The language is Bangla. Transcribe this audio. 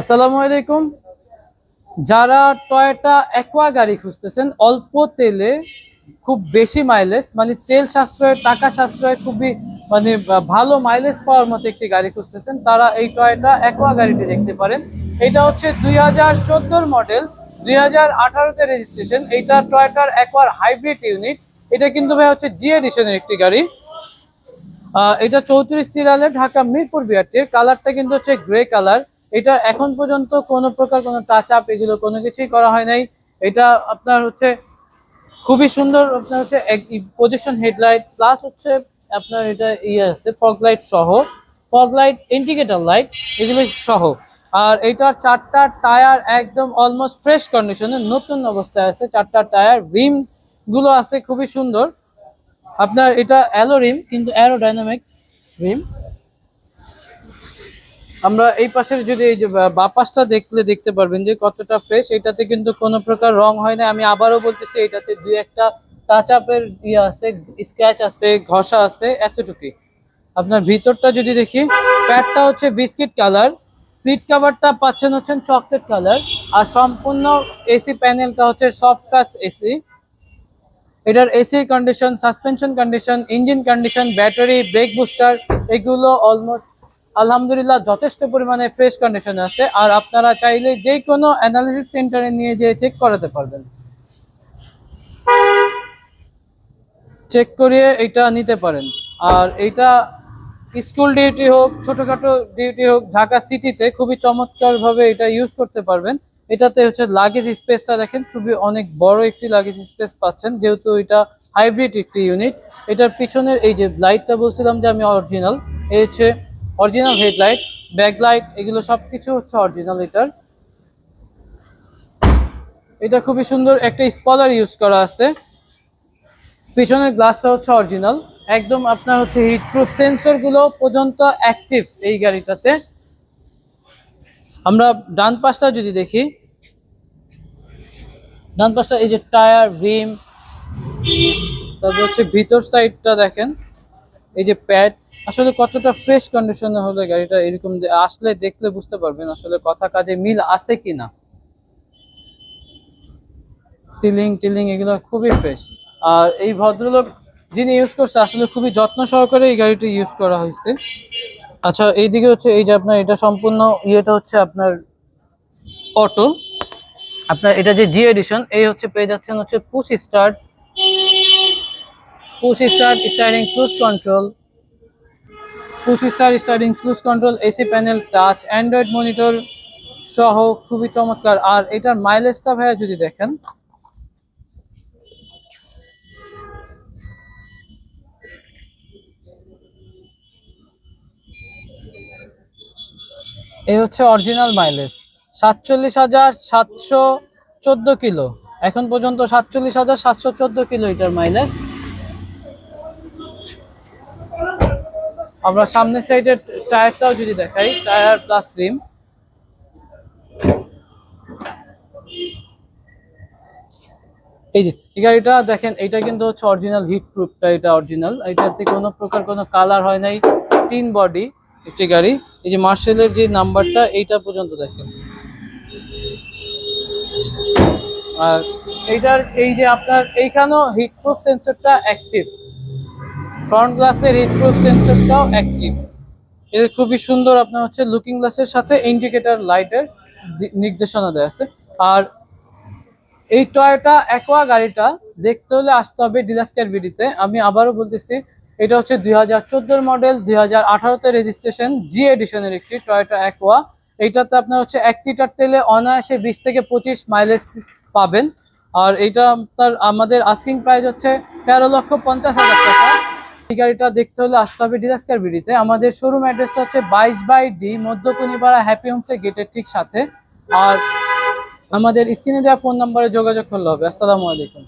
আসসালামু আলাইকুম। যারা টয়টা অ্যাকোয়া গাড়ি খুঁজতেছেন, অল্প তেলে খুব বেশি মাইলেজ মানে তেল সাশ্রয়, টাকা সাশ্রয়, খুবই মানে ভালো মাইলেজ পাওয়ার মতো একটি গাড়ি খুঁজতেছেন, তারা এই টয়টা অ্যাকোয়া গাড়িটি দেখতে পারেন। এটা হচ্ছে দুই হাজার মডেল দুই হাজার আঠারোতে রেজিস্ট্রেশন এইটা টয়টার অ্যাকোয়ার হাইব্রিড ইউনিট এটা কিন্তু ভাই হচ্ছে জি এডিশনের একটি গাড়ি। এটা চৌত্রিশ সিরিয়ালের ঢাকা মিরপুর বিআরটির। কালারটা কিন্তু হচ্ছে গ্রে কালার এটা এখন পর্যন্ত কোনো প্রকার কোনো টাচ আপ এগুলো কোনো কিছুই করা হয় নাই। এটা আপনার হচ্ছে খুবই সুন্দর, আপনার হচ্ছে প্রজেকশন হেডলাইট প্লাস হচ্ছে আপনার এটা ইয়ে আছে ফগ লাইট সহ। ফগ লাইট ইন্ডিকেটর লাইট এগুলো সহ। আর এটার চারটা টায়ার একদম অলমোস্ট ফ্রেশ কন্ডিশনে নতুন অবস্থায় আছে। চারটা টায়ার, রিমগুলো আছে, খুবই সুন্দর। আপনার এটা অ্যালো রিম কিন্তু অ্যারোডাইনামিক রিম আমরা এই পাশের যদি এই যে বা- বাঁ পাশটা দেখলে দেখতে পারবেন যে কতটা ফ্রেশ এটাতে কিন্তু কোনো প্রকার রং হয় না। আমি আবারও বলতেছি, এটাতে দুই একটা টাচ ইয়ে আছে স্ক্র্যাচ আছে, ঘষা আছে, এতটুকুই। আপনার ভিতরটা যদি দেখি প্যাডটা হচ্ছে বিস্কিট কালার সিট কাভারটা পাচ্ছেন হচ্ছেন চকলেট কালার আর সম্পূর্ণ এসি প্যানেলটা হচ্ছে সফট টাচ এসি এটার AC condition suspension condition engine condition battery brake booster এগুলো অলমোস্ট আলহামদুলিল্লাহ, যথেষ্ট পরিমাণে ফ্রেশ কন্ডিশনে আছে। আর আপনারা চাইলে যে কোনো অ্যানালিসিস সেন্টারে নিয়ে যেয়ে চেক করাতে পারবেন। চেক করিয়ে এটা নিতে পারেন। আর এটা স্কুল ডিউটি হোক, ছোটখাটো ডিউটি হোক, ঢাকা সিটিতে খুবই চমৎকারভাবে এটা ইউজ করতে পারবেন। এটাতে হচ্ছে লাগেজ স্পেসটা দেখেন, খুবই অনেক বড় একটি লাগেজ স্পেস পাচ্ছেন। যেহেতু এটা হাইব্রিড একটি ইউনিট এটার পিছনের এই যে লাইটটা বলছিলাম যে আমি অরিজিনাল এই হচ্ছে অরিজিনাল হেডলাইট ব্যাকলাইট এগুলো সবকিছু হচ্ছে অরিজিনাল এটার। এটা খুবই সুন্দর একটা স্পলার ইউজ করা আছে। পিছনের গ্লাসটা হচ্ছে অরিজিনাল একদম আপনার হচ্ছে হিট প্রুফ সেন্সরগুলো পর্যন্ত অ্যাক্টিভ এই গাড়িটাতে। আমরা ডান পাশটা যদি দেখি, ডান পাশটা এই যে টায়ার রিম তারপর হচ্ছে ভিতর সাইডটা দেখেন, এই যে প্যাড আসলে কতটা ফ্রেশ কন্ডিশনে হলে গাড়িটা এরকম আসলে দেখলে বুঝতে পারবেন আসলে কথা কাজে মিল আছে কিনা। সিলিং টিলিং এগুলো খুবই ফ্রেশ আর এই ভদ্রলোক যিনি ইউজ করছে, আসলে খুবই যত্ন সহকারে এই গাড়িটি ইউজ করা হয়েছে। আচ্ছা এইদিকে হচ্ছে এই যে আপনার এটা সম্পূর্ণ ইয়েটা হচ্ছে আপনার অটো আপনার এটা যে জি এডিশন এই হচ্ছে পেয়ে যাচ্ছেন হচ্ছে push start push start starting cruise control push star staring cruise control AC panel touch Android monitor সহ খুবই চমৎকার। আর এটার মাইলেজটা ভাইয়া যদি দেখেন। এই হচ্ছে অরিজিনাল মাইলেজ সাতচল্লিশ হাজার সাতশো চোদ্দ কিলো। এখন পর্যন্ত সাতচল্লিশ হাজার সাতশো চোদ্দ কিলো এটার মাইলেজ আমরা সামনের সাইডের টায়ারটাও যদি দেখাই টায়ার প্লাস রিম এই যে, এই গাড়িটা দেখেন এটা কিন্তু হচ্ছে অরিজিনাল হিট প্রুফটা এটা অরিজিনাল এটাতে কোনো প্রকার কোনো কালার হয় নাই তিন বডি একটি গাড়ি। এই যে মার্শালের যে নাম্বারটা এইটা পর্যন্ত দেখেন। আর এইটার, এই যে আপনার, এইখানেও হিট প্রুফ সেন্সরটা অ্যাক্টিভ ফ্রন্ট গ্লাসের প্রুফ সেন্সরটাও অ্যাক্টিভ এটা খুবই সুন্দর আপনার হচ্ছে লুকিং গ্লাসের সাথে ইন্ডিকেটর লাইটের নির্দেশনা দেওয়া আছে। আর এই টয়োটা অ্যাকোয়া গাড়িটা দেখতে হলে আসতে হবে ডিলাস্কার বিডিতে আমি আবারও বলতেছি, এটা হচ্ছে দুই হাজার মডেল দুই হাজার আঠারোতে রেজিস্ট্রেশন জি এডিশনের একটি টয়োটা অ্যাকোয়া এইটাতে আপনার হচ্ছে এক লিটার তেলে অনায়াসে বিশ থেকে পঁচিশ মাইলেজ পাবেন। আর এইটা আপনার, আমাদের আস্কিং প্রাইস হচ্ছে তেরো লক্ষ পঞ্চাশ হাজার টাকা। এই গাড়িটা দেখতে হলে আসতে হবে ডিলাস্কার বিডিতে। আমাদের শোরুম অ্যাড্রেসটা হচ্ছে বাইশ বাই ডি, মধ্যকুনিপাড়া হ্যাপি হোমসের গেটের ঠিক সাথে। আর আমাদের স্ক্রিনে দেওয়া ফোন নাম্বারে যোগাযোগ করলে হবে। আসসালামু আলাইকুম।